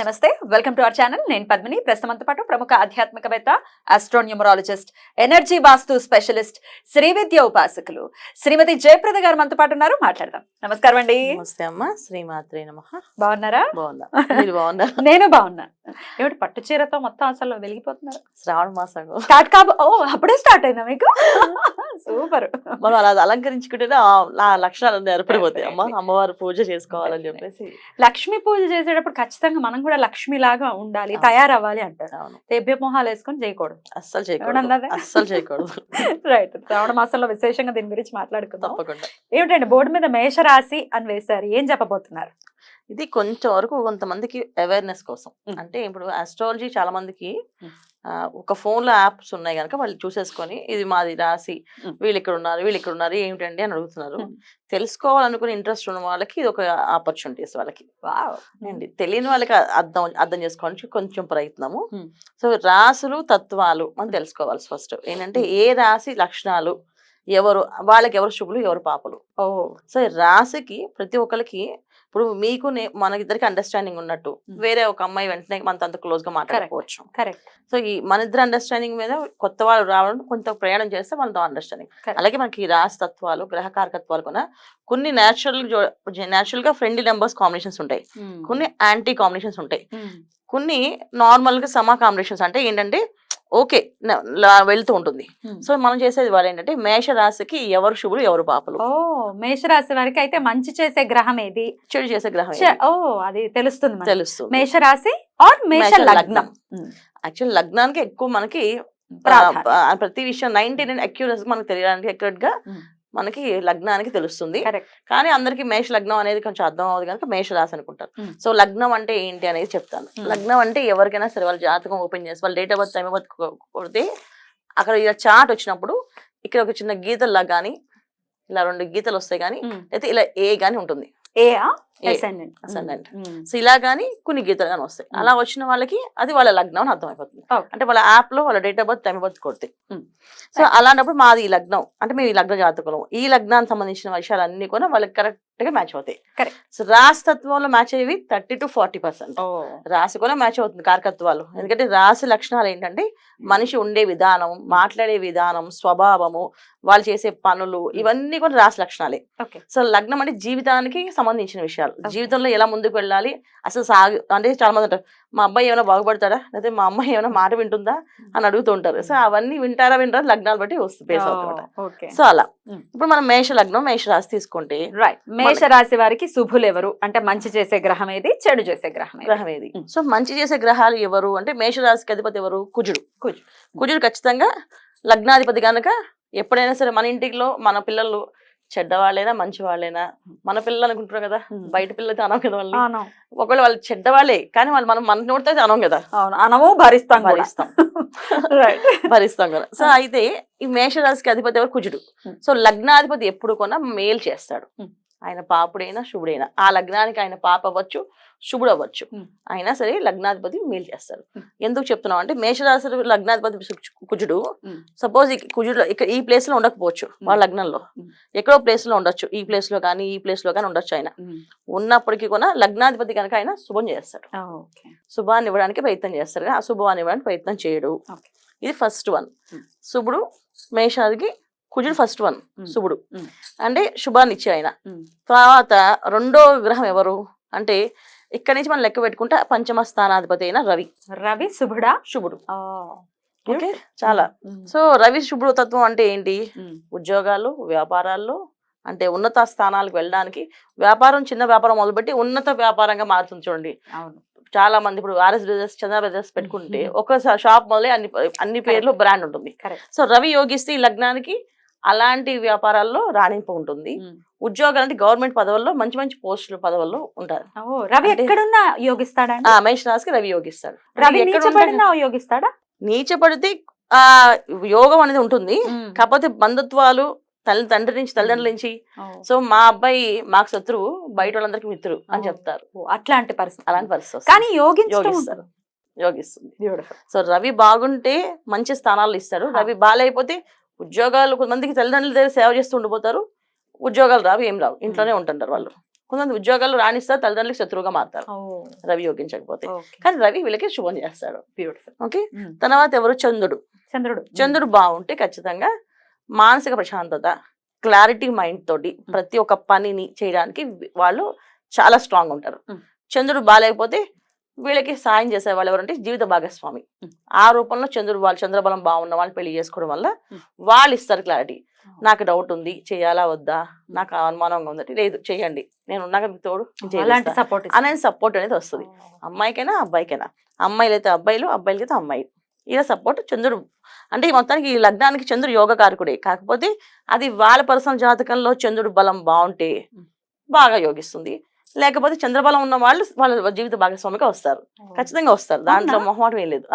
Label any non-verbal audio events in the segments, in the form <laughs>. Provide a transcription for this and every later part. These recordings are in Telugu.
నమస్తే వెల్కమ్ టు అవర్ ఛానల్. నేను పద్మిని. ప్రస్తుతంతో పాటు ప్రముఖ ఆధ్యాత్మికవేత్త astronumerologist energy vastu specialist Shri విద్య ఉపాసకులు శ్రీమతి జయప్రద గారు మనతో పాటు ఉన్నారు. మాట్లాడదాం. నమస్కారం అండి. నమస్తే అమ్మ. శ్రీమాత్రే నమ. బాగున్నారా? బాగున్నా. <laughs> నేను బాగున్నా. ఏమిటి పట్టు చీరతో మొత్తం అసలు వెలిగిపోతున్నారు? శ్రావణ మాసం స్టార్ట్ కాబో ఓ అప్పుడే స్టార్ట్ అయిందా మీకు? <laughs> సూపర్. మనం అలా అలంకరించుకుంటేనే ఆ లక్షణాలు ఏర్పడిపోతాయి. అమ్మ అమ్మవారు పూజ చేసుకోవాలని చెప్పేసి. లక్ష్మీ పూజ చేసేటప్పుడు ఖచ్చితంగా మనం కూడా లక్ష్మి లాగా ఉండాలి తయారవ్వాలి అంటారు. తెబ్బె మొహాలు వేసుకొని చేయకూడదు. అస్సలు చేయకూడదు? అస్సలు చేయకూడదు. <laughs> రైట్ శ్రావణ మాసంలో విశేషంగా దీని గురించి మాట్లాడుకుందాం. తప్పకుండా. ఏమిటండి బోర్డు మీద మేషరాశి అని వేశారు. ఏం చెప్పబోతున్నారు? ఇది కొంచెం వరకు కొంతమందికి అవేర్నెస్ కోసం. అంటే ఇప్పుడు ఆస్ట్రాలజీ చాలా మందికి ఒక ఫోన్లో యాప్స్ ఉన్నాయి కనుక వాళ్ళు చూసేసుకొని ఇది మాది రాసి. వీళ్ళు ఇక్కడ ఉన్నారు వీళ్ళు ఇక్కడ ఉన్నారు ఏమిటండి అని అడుగుతున్నారు. తెలుసుకోవాలనుకునే ఇంట్రెస్ట్ ఉన్న వాళ్ళకి ఇది ఒక ఆపర్చునిటీస్ వాళ్ళకి. అండి తెలియని వాళ్ళకి అర్థం అర్థం చేసుకోవడానికి కొంచెం ప్రయత్నము. సో రాసులు తత్వాలు మనం తెలుసుకోవాలి ఫస్ట్ ఏంటంటే ఏ రాశి లక్షణాలు ఎవరు వాళ్ళకి ఎవరు శుభులు ఎవరు పాపలు. ఓ సో రాశికి ప్రతి ఒక్కరికి ఇప్పుడు మీకు మనకిద్దరికి అండర్స్టాండింగ్ ఉన్నట్టు. వేరే ఒక అమ్మాయి వెంటనే మనతో అంత క్లోజ్గా మాట్లాడుకోవచ్చు కరెక్ట్ సో ఈ మన ఇద్దరు అండర్స్టాండింగ్ మీద కొత్త వాళ్ళు రావడం కొంత ప్రయాణం చేస్తే మనతో అండర్స్టాండింగ్. అలాగే మనకి రాశి తత్వాలు గ్రహ కారకత్వాలు కూడా కొన్ని న్యాచురల్ న్యాచురల్గా ఫ్రెండ్లీ నెంబర్స్ కాంబినేషన్స్ ఉంటాయి. కొన్ని యాంటీ కాంబినేషన్స్ ఉంటాయి. కొన్ని నార్మల్గా సమా కాంబినేషన్స్ అంటే ఏంటంటే ఓకే వెళ్తూ ఉంటుంది. సో మనం చేసేది వాళ్ళు ఏంటంటే మేష రాశికి ఎవరు శుభులు ఎవరు పాపలు. ఓ మేషరాశి వారికి అయితే మంచి చేసే గ్రహం ఏది? చెడు చేసే గ్రహం ఓ అది తెలుస్తుంది. తెలుస్తుంది. మేషరాశి ఆర్ మేష లగ్నం. యాక్చువల్ లగ్నానికి ఎక్కువ మనకి ప్రతి విషయం నైన్టీ నైన్ అక్యూరస్ మనకి తెలియడానికి అక్యురేట్గా. మనకి లగ్నానికి తెలుస్తుంది. కానీ అందరికి మేష లగ్నం అనేది కొంచెం అర్థం అవుతుంది కనుక మేష రాశి అనుకుంటారు. సో లగ్నం అంటే ఏంటి అనేది చెప్తాను. లగ్నం అంటే ఎవరికైనా సరే వాళ్ళ జాతకం ఓపెన్ చేసి వాళ్ళ date of birth time of birth కొడితే అక్కడ ఇలా చార్ట్ వచ్చినప్పుడు ఇక్కడ ఒక చిన్న గీతల్లా కానీ ఇలా రెండు గీతలు వస్తాయి కానీ అయితే ఇలా ఏ గాని ఉంటుంది. A A. Ascendant Ascendant. So ఇలా కానీ కొన్ని గీతలు కానీ వస్తాయి Mm. అలా వచ్చిన వాళ్ళకి అది వాళ్ళ లగ్నం అని అర్థమైపోతుంది. అంటే వాళ్ళ యాప్లో వాళ్ళ date of birth time of birth కొడితే Mm. సో అలాంటప్పుడు మాది ఈ లగ్నం అంటే మేము ఈ లగ్న జాతకులం ఈ లగ్నానికి సంబంధించిన విషయాలన్నీ కూడా వాళ్ళకి కరెక్ట్ గా మ్యాచ్ అవుతాయి. సో రాశి తత్వంలో మ్యాచ్ అయ్యేవి థర్టీ టు ఫార్టీ పర్సెంట్ రాశి కూడా మ్యాచ్ అవుతుంది కారకత్వాలు ఎందుకంటే రాశి లక్షణాలు ఏంటంటే మనిషి ఉండే విధానం మాట్లాడే విధానం స్వభావము వాళ్ళు చేసే పనులు ఇవన్నీ కూడా రాశి లక్షణాలే. సో లగ్నం అంటే జీవితానికి సంబంధించిన విషయాలు. జీవితంలో ఎలా ముందుకు వెళ్ళాలి? అసలు సాగు అంటే చాలా మంది అంటారు మా అబ్బాయి ఏమైనా బాగుపడతాడా? లేకపోతే మా అమ్మాయి ఏమైనా మాట వింటుందా? అని అడుగుతూ ఉంటారు సో అవన్నీ వింటారా వింటారా లగ్నాలు బట్టి వస్తుంది బేస్ అవుతుంది సో అలా. ఇప్పుడు మనం మేష లగ్నం మేష రాశి తీసుకుంటే రైట్ మేషరాశి వారికి శుభులు ఎవరు? అంటే మంచి చేసే గ్రహం ఏది? చెడు చేసే గ్రహం గ్రహం ఏది. సో మంచి చేసే గ్రహాలు ఎవరు? అంటే మేష రాశికి అధిపతి ఎవరు? కుజుడు. కుజుడు. కుజుడు ఖచ్చితంగా లగ్నాధిపతి కనుక ఎప్పుడైనా సరే మన ఇంటిలో మన పిల్లలు చెడ్డవాళ్ళైనా మంచి వాళ్ళైనా మన పిల్లలు అనుకుంటారు కదా. బయట పిల్లలతో అనం కదా అవును ఒకవేళ వాళ్ళు చెడ్డవాళ్ళే కానీ వాళ్ళు మనం మన నోటితో అయితే అనం కదా. అవును అనము భరిస్తాం. భరిస్తాం. <laughs> భరిస్తాం కదా సో అయితే ఈ మేషరాశికి అధిపతి ఎవరు? కుజుడు. సో లగ్నాధిపతి ఎప్పుడు కొన్నా మేలు చేస్తాడు. ఆయన పాపుడైనా శుభుడైనా. ఆ లగ్నానికి ఆయన పాప అవ్వచ్చు శుభుడు అవ్వచ్చు. అయినా సరే లగ్నాధిపతి మేలు Hmm. ఎందుకు చెప్తున్నాం అంటే మేషరాశి లగ్నాధిపతి కుజుడు. సపోజ్ కుజుడు ఇక్కడ ఈ ప్లేస్లో ఉండకపోవచ్చు వాళ్ళ లగ్నంలో. ఎక్కడో ప్లేస్లో ఉండొచ్చు. ఈ ప్లేస్లో కానీ ఈ ప్లేస్లో కానీ ఉండొచ్చు ఆయన. ఉన్నప్పటికీ కూడా లగ్నాధిపతి కనుక ఆయన శుభం చేస్తాడు. శుభాన్ని ఇవ్వడానికి ప్రయత్నం చేస్తారు అశుభాన్ని ఇవ్వడానికి ప్రయత్నం చేయడు. ఇది ఫస్ట్ వన్. శుభుడు మేషాదికి కుజుడు ఫస్ట్ వన్. శుభుడు. అంటే శుభాన్ని ఇచ్చే ఆయన తర్వాత రెండో గ్రహం ఎవరు? అంటే ఇక్కడి నుంచి మనం లెక్క పెట్టుకుంటే పంచమ స్థానాధిపతి అయిన రవి. రవి శుభుడా? శుభుడు. ఓకే చాలా. సో రవి శుభుడు తత్వం అంటే ఏంటి. ఉద్యోగాలు వ్యాపారాల్లో అంటే ఉన్నత స్థానాలకు వెళ్ళడానికి వ్యాపారం చిన్న వ్యాపారం మొదలుపెట్టి ఉన్నత వ్యాపారంగా మారుతుంది చూడండి. చాలా మంది ఇప్పుడు ఆర్ఎస్ బ్రదర్స్ చంద్ర బ్రదర్స్ పెట్టుకుంటే. ఒక షాప్ మొదలై అన్ని అన్ని పేర్లు బ్రాండ్ ఉంటుంది. సో రవి యోగిస్తే ఈ లగ్నానికి అలాంటి వ్యాపారాల్లో రాణింపు ఉంటుంది. ఉద్యోగాలు అంటే గవర్నమెంట్ పదవుల్లో మంచి మంచి పోస్టుల పదవుల్లో ఉంటారు. రవి ఎక్కడున్నా యోగిస్తాడా మేష రాశికి రవి యోగిస్తాడు. రవి ఎక్కడ నీచబడినా యోగిస్తాడా? నీచపడితే ఆ యోగం అనేది ఉంటుంది. కాకపోతే బంధుత్వాలు తల్లి తండ్రి నుంచి తల్లిదండ్రుల నుంచి. సో మా అబ్బాయి మాకు శత్రువు బయట వాళ్ళందరికీ మిత్రుడు అని. చెప్తారు. అట్లాంటి పరిస్థితి. అలాంటి పరిస్థితి. కానీ యోగిస్తారు. యోగిస్తుంది. సో రవి బాగుంటే మంచి స్థానాలు ఇస్తాడు. హా. రవి బాగాలేకపోతే ఉద్యోగాలు కొంతమందికి తల్లిదండ్రుల దగ్గర సేవ చేస్తూ ఉండిపోతారు. ఉద్యోగాలు రావు ఏం రావు. ఇంట్లోనే ఉంటుంటారు వాళ్ళు. కొంతమంది ఉద్యోగాలు రాణిస్తారు తల్లిదండ్రులకు శత్రువుగా మారుతారు. రవి యోగించకపోతే. కానీ రవి వీళ్ళకి శుభం చేస్తాడు. Beautiful okay? తర్వాత ఎవరు? చంద్రుడు. చంద్రుడు. చంద్రుడు బాగుంటే ఖచ్చితంగా మానసిక ప్రశాంతత క్లారిటీ మైండ్ తోటి ప్రతి ఒక్క పనిని చేయడానికి వాళ్ళు చాలా స్ట్రాంగ్ ఉంటారు. చంద్రుడు బాగాలేకపోతే వీళ్ళకి సాయం చేసే వాళ్ళు ఎవరంటే జీవిత భాగస్వామి. ఆ రూపంలో చంద్రుడు వాళ్ళు చంద్రబలం బాగున్న వాళ్ళు పెళ్ళి చేసుకోవడం వల్ల. వాళ్ళు ఇస్తారు క్లారిటీ నాకు డౌట్ ఉంది చేయాలా వద్దా? నాకు అనుమానంగా ఉందంటే లేదు చేయండి. నేను ఉన్నాక మీకు తోడు. సపోర్ట్ అనేది సపోర్ట్ అనేది వస్తుంది. అమ్మాయికైనా అబ్బాయికైనా. అమ్మాయిలు అయితే అబ్బాయిలు అబ్బాయిలకి అయితే అమ్మాయి. ఇలా సపోర్ట్ చంద్రుడు. అంటే ఈ మొత్తానికి ఈ లగ్నానికి చంద్రుడు యోగ కారకుడే. కాకపోతే అది వాళ్ళ పర్సనల్ జాతకంలో చంద్రుడు బలం బాగుంటే బాగా యోగిస్తుంది. లేకపోతే చంద్రబలం ఉన్న వాళ్ళు వాళ్ళ జీవిత భాగస్వామిగా వస్తారు. ఖచ్చితంగా వస్తారు. దాంట్లో? మొహమాటం ఏం లేదు.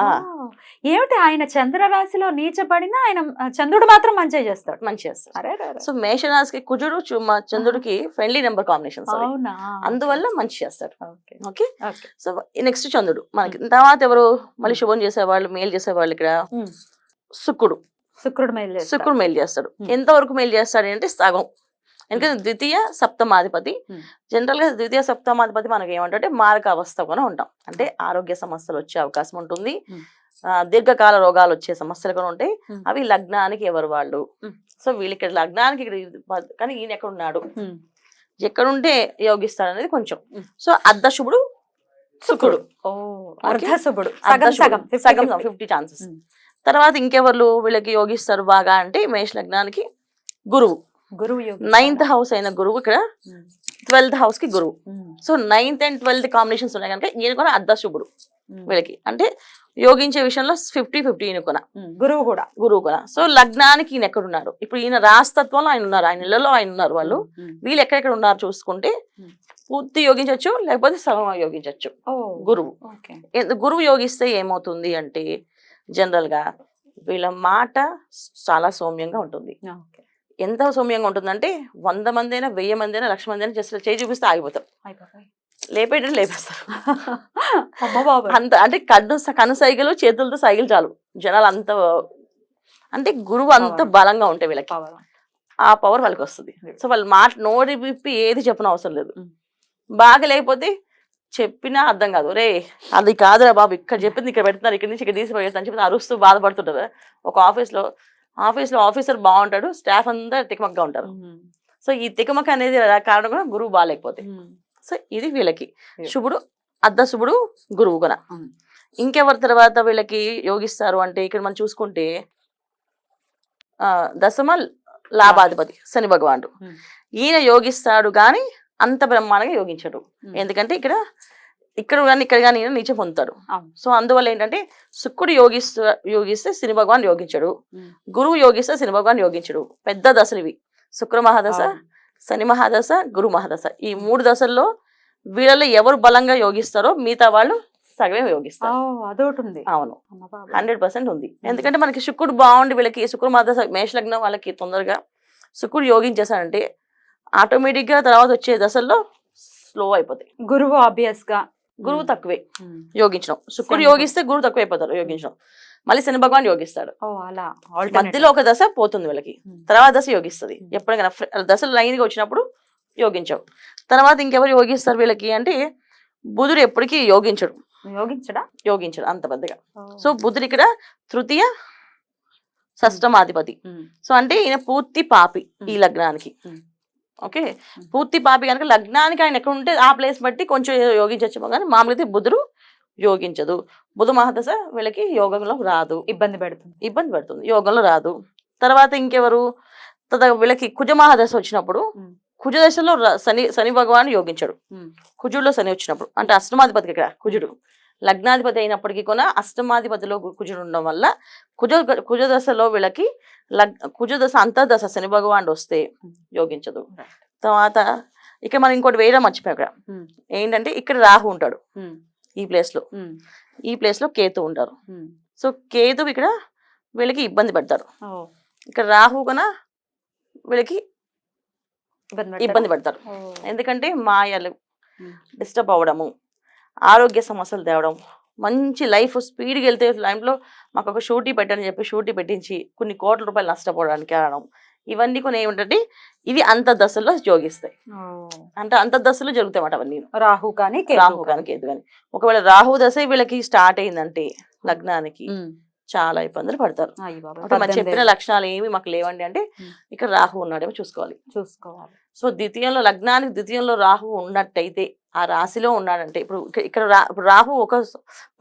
ఏమిటి ఆయన చంద్ర రాశిలో నీచబడినా ఆయన చంద్రుడు మాత్రం మంచిగా చేస్తాడు. మంచి రే. సో మేషరాశికి కుజుడు చంద్రుడికి ఫ్రెండ్లీ నెంబర్ కాంబినేషన్స్ అవునా? అందువల్ల మంచి చేస్తారు ఓకే. సో నెక్స్ట్ చంద్రుడు. మనకి తర్వాత ఎవరు? మళ్ళీ శుభం చేసేవాళ్ళు మేలు చేసేవాళ్ళు ఇక్కడ. శుక్రుడు. శుక్రుడు మేలు చేస్తాడు. శుక్రుడు మేలు చేస్తాడు. ఎంతవరకు మేలు చేస్తాడు అంటే సగం. ఎందుకంటే ద్వితీయ సప్తమాధిపతి. జనరల్గా ద్వితీయ సప్తమాధిపతి మనకి ఏమంటే మారక అవస్థగా ఉంటాం. అంటే ఆరోగ్య సమస్యలు వచ్చే అవకాశం ఉంటుంది. దీర్ఘకాల రోగాలు వచ్చే సమస్యలు కూడా ఉంటాయి. అవి లగ్నానికి ఎవరు వాళ్ళు. సో వీళ్ళు ఇక్కడ లగ్నానికి ఇక్కడ కానీ ఈయన ఎక్కడ ఉన్నాడు. ఎక్కడుంటే యోగిస్తాడు అనేది కొంచెం. సో అర్ధశుభుడు శుక్రుడు. ఓ అర్ధశుభుడు. సగం అర్ధశుభుడు. సగం సగం ఫిఫ్టీ ఛాన్సెస్. తర్వాత ఇంకెవర్లు వీళ్ళకి యోగిస్తారు బాగా అంటే మేష లగ్నానికి గురువు. గురువు నైన్త్ హౌస్ అయిన గురువు ఇక్కడ. ట్వెల్త్ హౌస్కి గురువు. So ninth and twelfth combinations ఉన్నాయి కనుక ఈయన కూడా అర్ధశుభుడు ఉమ్. వీళ్ళకి. అంటే యోగించే విషయంలో ఫిఫ్టీ ఫిఫ్టీ ఈయన కొన ఉమ్. గురువు కూడా. గురువు కొన సో లగ్నానికి ఈయన ఎక్కడ ఉన్నారు ఇప్పుడు ఈయన రాస్తత్వంలో ఆయన ఉన్నారు. ఆయన ఇళ్ళలో ఆయన ఉన్నారు వాళ్ళు. వీళ్ళు ఎక్కడెక్కడ ఉన్నారు చూసుకుంటే Hmm. పూర్తి యోగించవచ్చు లేకపోతే సగం యోగించవచ్చు గురువు. గురువు యోగిస్తే ఏమవుతుంది అంటే జనరల్గా వీళ్ళ మాట చాలా సౌమ్యంగా ఉంటుంది. ఎంత సౌమ్యంగా ఉంటుందంటే వంద మంది అయినా వెయ్యి మంది అయినా లక్ష మంది అయినా జస్ట్ చేయి చూపిస్తే ఆగిపోతాం. లేపేటట్టు లేపేస్తారు. <laughs> అంత అంటే కన్ను కను సైగలు చేతులతో సైగలు చాలు. జనాలు అంత అంటే గురువు అంత. బలంగా ఉంటాయి వీళ్ళకి. పవర్ ఆ పవర్ వాళ్ళకి వస్తుంది. సో వాళ్ళు మాట నోటి విప్పి ఏది చెప్పిన అవసరం లేదు. Mm. బాగా లేకపోతే చెప్పినా అర్థం కాదు. రే అది కాదురా బాబు ఇక్కడ చెప్పింది ఇక్కడ పెడుతున్నారు ఇక్కడ నుంచి ఇక్కడ తీసి పెడతాను చెప్పి అరుస్తూ బాధపడుతుంటారు. ఒక ఆఫీస్లో ఆఫీస్లో ఆఫీసర్ బాగుంటాడు స్టాఫ్ అంతా తికమకగా ఉంటారు. సో ఈ తికమక అనేది కారణం కూడా గురువు బాగాలేకపోతే సో ఇది వీళ్ళకి. శుభుడు అర్ధ శుభుడు గురువు Mm. ఇంకెవరి తర్వాత వీళ్ళకి యోగిస్తారు అంటే ఇక్కడ మనం చూసుకుంటే ఆ దశమ లాభాధిపతి శని భగవానుడు. ఈయన యోగిస్తాడు కానీ అంత బ్రహ్మాండంగా యోగించడు. ఎందుకంటే ఇక్కడ ఇక్కడ కానీ ఇక్కడ కానీ నీచ పొందుతాడు. సో అందువల్ల ఏంటంటే శుక్రుడు యోగిస్తూ యోగిస్తే శని భగవాన్ యోగించడు. గురువు యోగిస్తే శని భగవాన్ యోగించడు. పెద్ద దశలు ఇవి. శుక్ర మహాదశ శని మహాదశ గురు మహాదశ. ఈ మూడు దశల్లో వీళ్ళలో ఎవరు బలంగా యోగిస్తారో మిగతా వాళ్ళు సగమే యోగిస్తారు. అదొకటి ఉంది. అవును. హండ్రెడ్ పర్సెంట్ ఉంది. ఎందుకంటే మనకి శుక్రుడు బాగుండి వీళ్ళకి శుక్ర మహాదశ మేష లగ్నం వాళ్ళకి తొందరగా శుక్రుడు యోగించేసాడంటే ఆటోమేటిక్గా తర్వాత వచ్చే దశల్లో స్లో అయిపోతాయి. గురువు ఆబ్వియస్గా గురువు. తక్కువే. యోగించడం శుక్రుడు యోగిస్తే గురువు తక్కువ అయిపోతారు యోగించడం మళ్ళీ శని భగవాన్ యోగిస్తాడు. మధ్యలో ఒక దశ పోతుంది వీళ్ళకి. తర్వాత దశ యోగిస్తుంది. ఎప్పుడైనా దశలు లైన్గా వచ్చినప్పుడు యోగించవు తర్వాత ఇంకెవరు యోగిస్తారు వీళ్ళకి అంటే బుధుడు ఎప్పటికీ యోగించడు యోగించడా యోగించడు అంత పెద్దగా. సో బుధుడు ఇక్కడ తృతీయ షష్టమాధిపతి. సో అంటే ఈయన పూర్తి పాపి ఈ. లగ్నానికి. ఓకే? పూర్తి పాపి కనుక లగ్నానికి ఆయన ఎక్కడ ఉంటే ఆ ప్లేస్ బట్టి కొంచెం యోగించవచ్చు కానీ మామూలుగా అయితే బుధుడు యోగించదు. బుధ మహాదశ వీళ్ళకి యోగంలో రాదు. ఇబ్బంది పెడుతుంది. ఇబ్బంది పడుతుంది. యోగంలో రాదు. తర్వాత ఇంకెవరు? తర్వాత వీళ్ళకి కుజ మహాదశ వచ్చినప్పుడు. కుజ దశలో శని శని భగవాన్ యోగించాడు. కుజుడిలో శని వచ్చినప్పుడు. అంటే అష్టమాధిపతి ఇక్కడ కుజుడు. లగ్నాధిపతి అయినప్పటికీ కూడా అష్టమాధిపతిలో కుజుడు ఉండడం వల్ల కుజ కుజ దశలో వీళ్ళకి లగ్ కుజ దశ అంతర్దశ శని భగవానుడు వస్తే యోగించదు Right. తర్వాత ఇక్కడ మనం ఇంకోటి వేయడం మర్చిపోయాం ఇక్కడ ఉమ్. ఏంటంటే ఇక్కడ రాహు ఉంటాడు ఉమ్. ఈ ప్లేస్లో ఉమ్. ఈ ప్లేస్లో కేతు ఉంటారు. సో కేతు ఇక్కడ వీళ్ళకి ఇబ్బంది పెడతారు. ఇక్కడ రాహు కన వీళ్ళకి ఇబ్బంది పెడతారా? ఎందుకంటే మాయలు. డిస్టర్బ్ అవ్వడము ఆరోగ్య సమస్యలు తేవడం మంచి లైఫ్ స్పీడ్గా వెళ్తే లైఫ్లో మాకు ఒక షూటీ పెట్టని చెప్పి షూటీ పెట్టించి కొన్ని కోట్ల రూపాయలు నష్టపోవడానికి కారణం. ఇవన్నీ కొన్ని ఏమిటంటే ఇవి అంత దశలో యోగిస్తాయి ఓ. అంటే అంత దశలో జరుగుతాయి అన్నమాట అవన్నీ. రాహు కానీ రాహు కానీ కేతు కానీ. ఒకవేళ రాహు దశ వీళ్ళకి స్టార్ట్ అయిందంటే లగ్నానికి. చాలా ఇబ్బందులు పడతారు. చెప్పిన. లక్షణాలు ఏమి మాకు లేవండి అంటే. ఇక్కడ రాహు ఉన్నాడేమో చూసుకోవాలి. చూసుకోవాలి. సో ద్వితీయంలో లగ్నానికి ద్వితీయంలో రాహు ఉన్నట్టయితే ఆ రాశిలో ఉన్నాడంటే ఇప్పుడు ఇక్కడ- ఇప్పుడు రాహు ఒక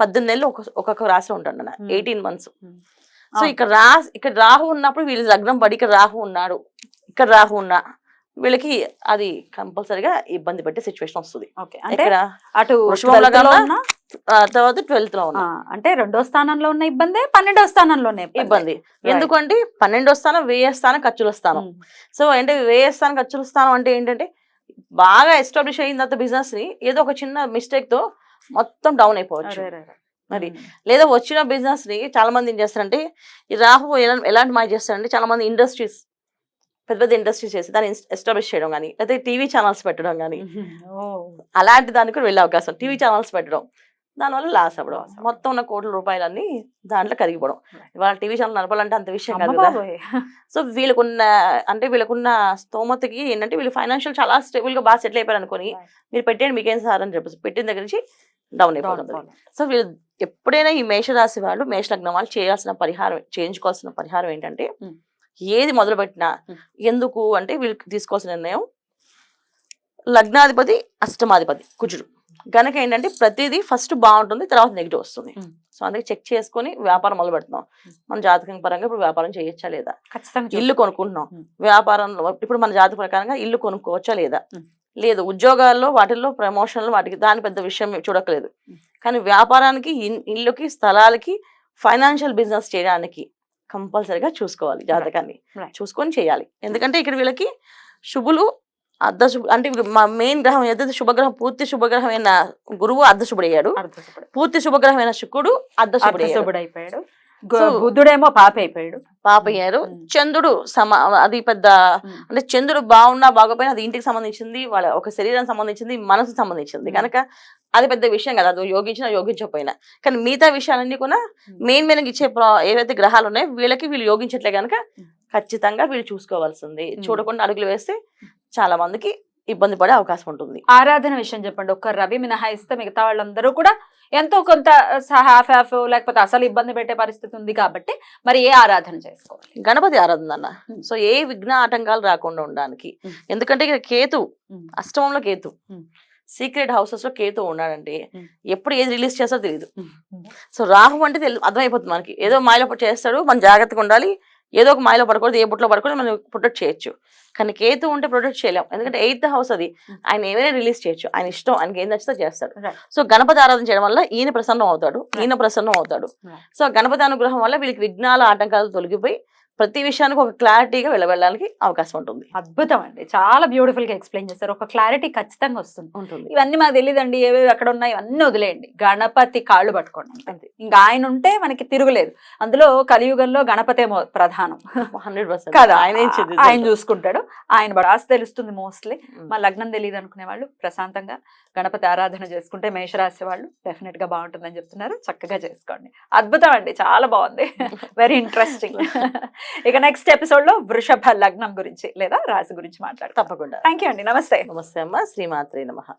పద్దెనిమిది నెలలు ఒక ఒక్కొక్క రాశిలో ఉంటాడు అన్న. Eighteen months. సో. ఇక్కడ రా ఇక్కడ రాహు ఉన్నప్పుడు వీళ్ళు లగ్నం పడి ఇక్కడ రాహు ఉన్నాడు. ఇక్కడ రాహు ఉన్నా వీళ్ళకి అది కంపల్సరిగా ఇబ్బంది పెట్టే సిచ్యువేషన్ వస్తుంది. అంటే ఇక్కడ అటు వృషభంలో 12th లో కన్నా ఉన్నా, ఆ తర్వాత ట్వెల్త్లో ఉన్నా అంటే రెండో స్థానంలో ఉన్న ఇబ్బందే పన్నెండో స్థానంలోనే ఇబ్బంది. ఎందుకంటే పన్నెండో స్థానం వేయ స్థానం ఖర్చుల స్థానం. సో అంటే వేయ స్థానం ఖర్చుల స్థానం అంటే ఏంటంటే బాగా ఎస్టాబ్లిష్ అయిన తర్వాత బిజినెస్ని ఏదో ఒక చిన్న మిస్టేక్తో మొత్తం డౌన్ అయిపోవచ్చు. మరి. లేదా వచ్చిన బిజినెస్ని చాలా మంది ఏం చేస్తారంటే ఈ రాహు ఎలా- ఎలాంటి మాయ చేస్తారంటే చాలా మంది ఇండస్ట్రీస్ పెద్ద పెద్ద ఇండస్ట్రీస్ చేసి దాన్ని ఎస్టాబ్లిష్ చేయడం కానీ లేకపోతే టీవీ ఛానల్స్ పెట్టడం కానీ. అలాంటి దానికి కూడా వెళ్ళే అవకాశం టీవీ ఛానల్స్ పెట్టడం దానివల్ల లాస్ అవ్వడం. మొత్తం ఉన్న కోట్ల రూపాయలన్నీ దాంట్లో కరిగిపోవడం ఇవాళ టీవీ ఛానల్ నడపాలంటే అంత విషయం కాదు. <laughs> సో వీళ్ళకున్న అంటే వీళ్ళకున్న స్తోమతకి ఏంటంటే వీళ్ళు ఫైనాన్షియల్ చాలా స్టేబుల్గా బాగా సెటిల్ అయిపోయారు అనుకొని. మీరు పెట్టండి మీకేం సార్ అని చెప్పేసి పెట్టిన దగ్గర నుంచి డౌన్ అయిపోతుంది. సో వీళ్ళు ఎప్పుడైనా ఈ మేషరాశి వాళ్ళు మేష లగ్నం వాళ్ళు చేయాల్సిన పరిహారం చేయించుకోవాల్సిన పరిహారం ఏంటంటే Hmm. ఏది మొదలు పెట్టినా Hmm. ఎందుకు అంటే వీళ్ళకి తీసుకోవాల్సిన నిర్ణయం లగ్నాధిపతి అష్టమాధిపతి కుజుడు గనక ఏంటంటే ప్రతిదీ ఫస్ట్ బాగుంటుంది తర్వాత నెగిటివ్ వస్తుంది. సో అందుకే చెక్ చేసుకొని వ్యాపారం మొదలు పెడుతున్నాం మన జాతకం పరంగా ఇప్పుడు వ్యాపారం చేయొచ్చా లేదా ఖచ్చితంగా ఇల్లు. కొనుక్కుంటున్నాం ఉమ్. వ్యాపారంలో ఇప్పుడు మన జాతక ప్రకారంగా ఇల్లు కొనుక్కోవచ్చా లేదా. లేదు ఉద్యోగాల్లో వాటిల్లో ప్రమోషన్లు వాటికి దాని పెద్ద విషయం చూడట్లేదు ఉమ్. కానీ వ్యాపారానికి ఇల్లుకి స్థలాలకి ఫైనాన్షియల్ బిజినెస్ చేయడానికి కంపల్సరిగా చూసుకోవాలి జాతకాన్ని. చూసుకొని చేయాలి ఎందుకంటే ఇక్కడ వీళ్ళకి శుభులు అర్ధ శుభ అంటే మా మెయిన్ గ్రహం ఏదైతే శుభగ్రహం పూర్తి శుభగ్రహమైన గురువు అర్ధ శుభుడయ్యాడు అర్ధశుభుడు. పూర్తి శుభగ్రహమైన శుక్రుడు అర్ధశుభుడు అయిపోయాడు బుద్ధుడేమో పాప అయిపోయాడు పాప అయ్యారు. చంద్రుడు సమ అది పెద్ద. అంటే చంద్రుడు బాగున్నా బాగోపోయినా అది ఇంటికి సంబంధించింది వాళ్ళ ఒక శరీరానికి సంబంధించింది మనసుకు సంబంధించింది. కనుక అది పెద్ద విషయం కదా అది యోగించినా యోగించకపోయినా కానీ మిగతా విషయాలన్నీ కూడా. మెయిన్ మెయిన్ ఇచ్చే ఏవైతే గ్రహాలు ఉన్నాయో వీళ్ళకి వీళ్ళు యోగించట్లే కనుక. ఖచ్చితంగా వీళ్ళు చూసుకోవాల్సింది. చూడకుండా అడుగులు వేస్తే చాలా మందికి ఇబ్బంది పడే అవకాశం ఉంటుంది ఆరాధన విషయం చెప్పండి ఒక్క రవి మినహాయిస్తే మిగతా వాళ్ళందరూ కూడా ఎంతో కొంత హాఫ్ హాఫ్ లేకపోతే అసలు ఇబ్బంది పెట్టే పరిస్థితి ఉంది కాబట్టి మరి ఏ ఆరాధన చేసుకోవాలి గణపతి ఆరాధన అన్న. సో ఏ విఘ్న ఆటంకాలు రాకుండా ఉండడానికి. ఎందుకంటే ఇక్కడ కేతు. అష్టమంలో కేతు. సీక్రెట్ హౌసెస్లో కేతు ఉన్నాడంటే Hmm. ఎప్పుడు ఏది రిలీజ్ చేస్తారో తెలియదు. సో రాహు అంటే అర్థమైపోతుంది మనకి ఏదో మాయలో చేస్తాడు మనం జాగ్రత్తగా ఉండాలి ఏదో ఒక మాయలో పడకూడదు ఏ బుట్లో పడకూడదు మనం ప్రొటెక్ట్ చేయొచ్చు. కానీ కేతు ఉంటే ప్రొటెక్ట్ చేయలేం. ఎందుకంటే ఎయిత్ హౌస్ అది. ఆయన ఏమైనా రిలీజ్ చేయొచ్చు. ఆయన ఇష్టం ఆయనకి ఏం నచ్చితే చేస్తాడు. సో గణపతి ఆరాధన చేయడం వల్ల ఈయన ప్రసన్నం అవుతాడు. ఈయన ప్రసన్నం అవుతాడు. సో గణపతి అనుగ్రహం వల్ల వీళ్ళకి విఘ్నాల ఆటంకాలు తొలగిపోయి ప్రతి విషయానికి ఒక క్లారిటీగా వెళ్ళడానికి అవకాశం ఉంటుంది. అద్భుతం అండి చాలా బ్యూటిఫుల్గా ఎక్స్ప్లెయిన్ చేశారు. ఒక క్లారిటీ ఖచ్చితంగా వస్తుంది. ఉంటుంది. ఇవన్నీ మాకు తెలియదండి ఏవేవి ఎక్కడ ఉన్నాయి ఇవన్నీ వదిలేయండి. గణపతి కాళ్ళు పట్టుకోండి అంతే. ఇంకా ఆయన ఉంటే మనకి తిరుగులేదు. అందులో కలియుగంలో గణపతే ప్రధానం. Hundred percent. కదా? ఆయన ఆయన. చూసుకుంటాడు. ఆయన బడాస్ తెలుస్తుంది మోస్ట్లీ. మా లగ్నం తెలియదు అనుకునే వాళ్ళు ప్రశాంతంగా గణపతి ఆరాధన చేసుకుంటే మేషరాశి వాళ్ళు డెఫినెట్గా బాగుంటుందని చెప్తున్నారు. చక్కగా చేసుకోండి. అద్భుతం అండి. చాలా బాగుంది. <laughs> వెరీ ఇంట్రెస్టింగ్ <laughs> ఇక నెక్స్ట్ ఎపిసోడ్లో వృషభ లగ్నం గురించి లేదా రాశి గురించి మాట్లాడతాం. తప్పకుండా. థ్యాంక్ యూ అండి. నమస్తే. నమస్తే అమ్మ. శ్రీమాత్రే నమ.